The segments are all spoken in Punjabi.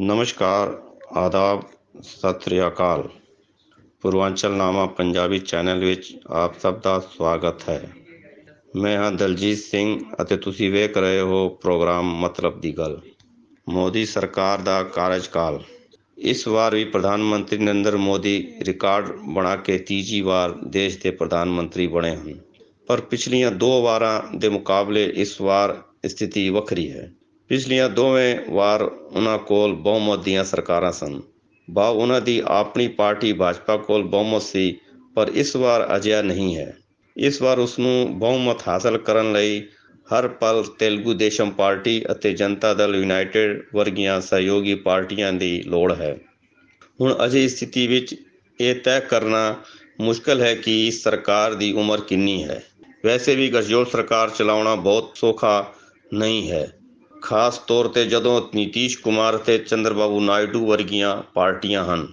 ਨਮਸਕਾਰ, ਆਦਾਬ, ਸਤਿ ਸ੍ਰੀ ਅਕਾਲ। ਪੂਰਵਾਂਚਲ ਨਾਮਾ ਪੰਜਾਬੀ ਚੈਨਲ ਵਿੱਚ ਆਪ ਸਭ ਦਾ ਸਵਾਗਤ ਹੈ। ਮੈਂ ਹਾਂ ਦਲਜੀਤ ਸਿੰਘ ਅਤੇ ਤੁਸੀਂ ਵੇਖ ਰਹੇ ਹੋ ਪ੍ਰੋਗਰਾਮ ਮਤਲਬ ਦੀ ਗੱਲ। ਮੋਦੀ ਸਰਕਾਰ ਦਾ ਕਾਰਜਕਾਲ। ਇਸ ਵਾਰ ਵੀ ਪ੍ਰਧਾਨ ਮੰਤਰੀ ਨਰਿੰਦਰ ਮੋਦੀ ਰਿਕਾਰਡ ਬਣਾ ਕੇ ਤੀਜੀ ਵਾਰ ਦੇਸ਼ ਦੇ ਪ੍ਰਧਾਨ ਮੰਤਰੀ ਬਣੇ ਹਨ। ਪਰ ਪਿਛਲੀਆਂ ਦੋ ਵਾਰਾਂ ਦੇ ਮੁਕਾਬਲੇ ਇਸ ਵਾਰ ਸਥਿਤੀ ਵੱਖਰੀ ਹੈ। ਪਿਛਲੀਆਂ ਦੋਵੇਂ ਵਾਰ ਉਹਨਾਂ ਕੋਲ ਬਹੁਮਤ ਦੀਆਂ ਸਰਕਾਰਾਂ ਸਨ। ਬਾ ਉਹਨਾਂ ਦੀ ਆਪਣੀ ਪਾਰਟੀ ਭਾਜਪਾ ਕੋਲ ਬਹੁਮਤ ਸੀ, ਪਰ ਇਸ ਵਾਰ ਅਜਿਹਾ ਨਹੀਂ ਹੈ। ਇਸ ਵਾਰ ਉਸ ਨੂੰ ਬਹੁਮਤ ਹਾਸਲ ਕਰਨ ਲਈ ਹਰ ਪਲ ਤੇਲਗੂ ਦੇਸ਼ਮ ਪਾਰਟੀ ਅਤੇ ਜਨਤਾ ਦਲ ਯੂਨਾਈਟਿਡ ਵਰਗੀਆਂ ਸਹਿਯੋਗੀ ਪਾਰਟੀਆਂ ਦੀ ਲੋੜ ਹੈ। ਹੁਣ ਅਜੇ ਸਥਿਤੀ ਵਿੱਚ ਇਹ ਤੈਅ ਕਰਨਾ ਮੁਸ਼ਕਲ ਹੈ ਕਿ ਸਰਕਾਰ ਦੀ ਉਮਰ ਕਿੰਨੀ ਹੈ। ਵੈਸੇ ਵੀ ਗਠਜੋੜ ਸਰਕਾਰ ਚਲਾਉਣਾ ਬਹੁਤ ਸੌਖਾ ਨਹੀਂ ਹੈ। ਖਾਸ ਤੌਰ ਤੇ ਜਦੋਂ ਨੀਤੀਸ਼ ਕੁਮਾਰ ਤੇ ਚੰਦਰਬਾਬੂ ਨਾਇਡੂ ਵਰਗੀਆਂ ਪਾਰਟੀਆਂ ਹਨ।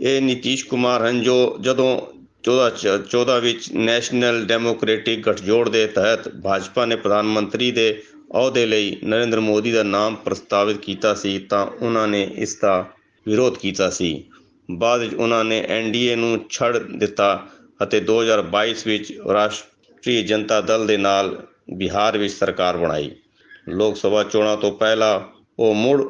ਇਹ ਨੀਤੀਸ਼ ਕੁਮਾਰ ਹਨ ਜੋ ਜਦੋਂ 14 14 ਵਿੱਚ ਨੈਸ਼ਨਲ ਡੈਮੋਕ੍ਰੈਟਿਕ ਗਠਜੋੜ ਦੇ ਤਹਿਤ ਭਾਜਪਾ ਨੇ ਪ੍ਰਧਾਨ ਮੰਤਰੀ ਦੇ ਅਹੁਦੇ ਲਈ ਨਰਿੰਦਰ ਮੋਦੀ ਦਾ ਨਾਮ ਪ੍ਰਸਤਾਵਿਤ ਕੀਤਾ ਸੀ ਤਾਂ ਉਹਨਾਂ ਨੇ ਇਸ ਦਾ ਵਿਰੋਧ ਕੀਤਾ ਸੀ। ਬਾਅਦ ਵਿੱਚ ਉਹਨਾਂ ਨੇ ਐਨਡੀਏ ਨੂੰ ਛੱਡ ਦਿੱਤਾ ਅਤੇ 2022 ਵਿੱਚ ਰਾਸ਼ਟਰੀ ਜਨਤਾ ਦਲ ਦੇ ਨਾਲ ਬਿਹਾਰ ਵਿੱਚ ਸਰਕਾਰ ਬਣਾਈ। ਲੋਕ ਸਭਾ ਚੋਣਾਂ ਤੋਂ ਪਹਿਲਾਂ ਉਹ ਮੁੜ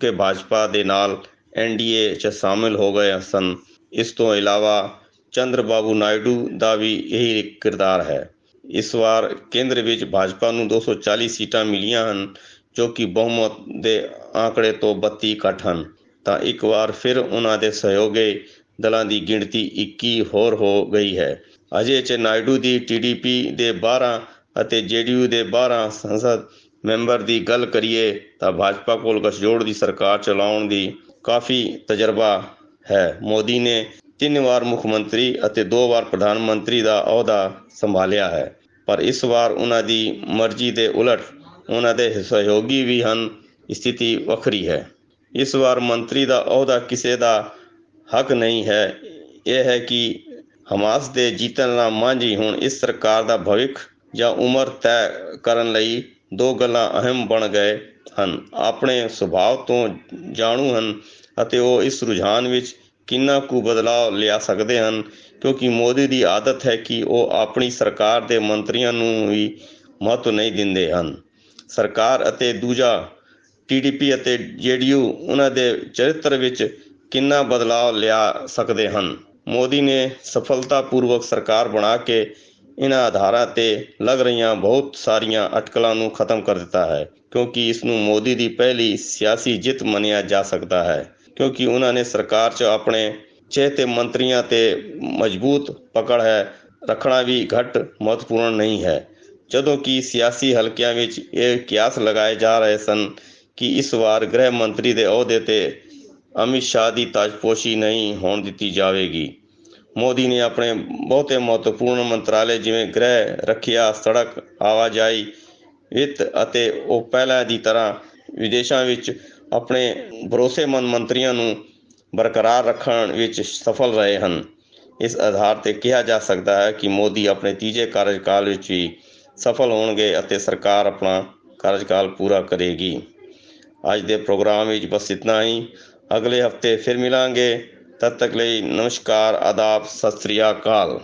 ਕੇ ਭਾਜਪਾ ਦੇ ਨਾਲ ਐਨਡੀਏ 'ਚ ਸ਼ਾਮਿਲ ਹੋ ਗਏ ਸਨ। ਇਸ ਤੋਂ ਇਲਾਵਾ ਚੰਦਰਬਾਬੂ ਨਾਇਡੂ ਦਾ ਵੀ ਇਹੀ ਕਿਰਦਾਰ ਹੈ। ਇਸ ਵਾਰ ਕੇਂਦਰ ਵਿੱਚ ਭਾਜਪਾ ਨੂੰ 240 ਸੀਟਾਂ ਮਿਲੀਆਂ ਹਨ, ਜੋ ਕਿ ਬਹੁਮਤ ਦੇ ਆંકੜੇ ਤੋਂ 32 ਘੱਟ ਹਨ। ਤਾਂ ਇੱਕ ਵਾਰ ਫਿਰ ਉਹਨਾਂ ਦੇ ਸਹਿਯੋਗੀ ਦਲਾਂ ਦੀ ਗਿਣਤੀ 21 ਹੋਰ ਹੋ ਗਈ ਹੈ। ਅਜੇ ਚ ਨਾਇਡੂ ਦੀ ਟੀਡੀਪੀ ਦੇ 12 ਅਤੇ ਜੇਡੀਯੂ ਦੇ 12 ਸੰਸਦ ਮੈਂਬਰ ਦੀ ਗੱਲ ਕਰੀਏ ਤਾਂ ਭਾਜਪਾ ਕੋਲ ਗਠਜੋੜ ਦੀ ਸਰਕਾਰ ਚਲਾਉਣ ਦੀ ਕਾਫੀ ਤਜਰਬਾ ਹੈ। ਮੋਦੀ ਨੇ ਤਿੰਨ ਵਾਰ ਮੁੱਖ ਮੰਤਰੀ ਅਤੇ ਦੋ ਵਾਰ ਪ੍ਰਧਾਨ ਮੰਤਰੀ ਦਾ ਅਹੁਦਾ ਸੰਭਾਲਿਆ ਹੈ। ਪਰ ਇਸ ਵਾਰ ਉਹਨਾਂ ਦੀ ਮਰਜ਼ੀ ਦੇ ਉਲਟ ਉਹਨਾਂ ਦੇ ਸਹਿਯੋਗੀ ਵੀ ਹਨ, ਸਥਿਤੀ ਵੱਖਰੀ ਹੈ। ਇਸ ਵਾਰ ਮੰਤਰੀ ਦਾ ਅਹੁਦਾ ਕਿਸੇ ਦਾ ਹੱਕ ਨਹੀਂ ਹੈ। ਇਹ ਹੈ ਕਿ ਹਮਾਸ ਦੇ ਜੀਤਨ ਨਾਲ ਮਾਂਝੀ ਹੁਣ ਇਸ ਸਰਕਾਰ ਦਾ ਭਵਿੱਖ ਜਾਂ ਉਮਰ ਤੈਅ ਕਰਨ ਲਈ ਦੋ ਗੱਲਾਂ ਅਹਿਮ ਬਣ ਗਏ ਹਨ। ਆਪਣੇ ਸੁਭਾਅ ਤੋਂ ਜਾਣੂ ਹਨ ਅਤੇ ਉਹ ਇਸ ਰੁਝਾਨ ਵਿੱਚ ਕਿੰਨਾ ਕੁ ਬਦਲਾਅ ਲਿਆ ਸਕਦੇ ਹਨ, ਕਿਉਂਕਿ ਮੋਦੀ ਦੀ ਆਦਤ ਹੈ ਕਿ ਉਹ ਆਪਣੀ ਸਰਕਾਰ ਦੇ ਮੰਤਰੀਆਂ ਨੂੰ ਵੀ ਮਹੱਤਵ ਨਹੀਂ ਦਿੰਦੇ ਹਨ। ਸਰਕਾਰ ਅਤੇ ਦੂਜਾ ਟੀਡੀਪੀ ਅਤੇ ਜੇਡੀਯੂ ਉਹਨਾਂ ਦੇ ਚਰਿੱਤਰ ਵਿੱਚ ਕਿੰਨਾ ਬਦਲਾਅ ਲਿਆ ਸਕਦੇ ਹਨ। ਮੋਦੀ ਨੇ ਸਫਲਤਾਪੂਰਵਕ ਸਰਕਾਰ ਬਣਾ ਕੇ ਇਹਨਾਂ ਆਧਾਰਾਂ ਤੇ ਲੱਗ ਰਹੀਆਂ ਬਹੁਤ ਸਾਰੀਆਂ ਅਟਕਲਾਂ ਨੂੰ ਖਤਮ ਕਰ ਦਿੱਤਾ ਹੈ, ਕਿਉਂਕਿ ਇਸ ਨੂੰ ਮੋਦੀ ਦੀ ਪਹਿਲੀ ਸਿਆਸੀ ਜਿੱਤ ਮੰਨਿਆ ਜਾ ਸਕਦਾ ਹੈ, ਕਿਉਂਕਿ ਉਹਨਾਂ ਨੇ ਸਰਕਾਰ 'ਚ ਆਪਣੇ ਚਹਤੇ ਮੰਤਰੀਆਂ ਤੇ ਮਜ਼ਬੂਤ ਪਕੜ ਹੈ, ਰੱਖਣਾ ਵੀ ਘੱਟ ਮਹੱਤਵਪੂਰਨ ਨਹੀਂ ਹੈ। ਜਦੋਂ ਕਿ ਸਿਆਸੀ ਹਲਕਿਆਂ ਵਿੱਚ ਇਹ ਕਿਆਸ ਲਗਾਏ ਜਾ ਰਹੇ ਸਨ ਕਿ ਇਸ ਵਾਰ ਗ੍ਰਹਿ ਮੰਤਰੀ ਦੇ ਅਹੁਦੇ ਤੇ ਅਮਿਤ ਸ਼ਾਹ ਦੀ ਤਾਜਪੋਸ਼ੀ ਨਹੀਂ ਹੋਣ ਦਿੱਤੀ ਜਾਵੇਗੀ। ਮੋਦੀ ਨੇ ਆਪਣੇ ਬਹੁਤੇ ਮਹੱਤਵਪੂਰਨ ਮੰਤਰਾਲੇ ਜਿਵੇਂ ਗ੍ਰਹਿ ਰੱਖਿਆ, ਸੜਕ ਆਵਾਜਾਈ, ਵਿੱਤ ਅਤੇ ਉਹ ਪਹਿਲਾਂ ਦੀ ਤਰ੍ਹਾਂ ਵਿਦੇਸ਼ਾਂ ਵਿੱਚ ਆਪਣੇ ਭਰੋਸੇਮੰਦ ਮੰਤਰੀਆਂ ਨੂੰ ਬਰਕਰਾਰ ਰੱਖਣ ਵਿੱਚ ਸਫਲ ਰਹੇ ਹਨ। ਇਸ ਆਧਾਰ ਤੇ ਕਿਹਾ ਜਾ ਸਕਦਾ ਹੈ ਕਿ ਮੋਦੀ ਆਪਣੇ ਤੀਜੇ ਕਾਰਜਕਾਲ ਵਿੱਚ ਵੀ ਸਫਲ ਹੋਣਗੇ ਅਤੇ ਸਰਕਾਰ ਆਪਣਾ ਕਾਰਜਕਾਲ ਪੂਰਾ ਕਰੇਗੀ। ਅੱਜ ਦੇ ਪ੍ਰੋਗਰਾਮ ਵਿੱਚ ਬਸ ਇਤਨਾ ਹੀ। ਅਗਲੇ ਹਫ਼ਤੇ ਫਿਰ ਮਿਲਾਂਗੇ। ਤਦ ਤੱਕ ਲਈ ਨਮਸਕਾਰ ਆਦਾਬ ਸਤਿ ਸ੍ਰੀ ਅਕਾਲ।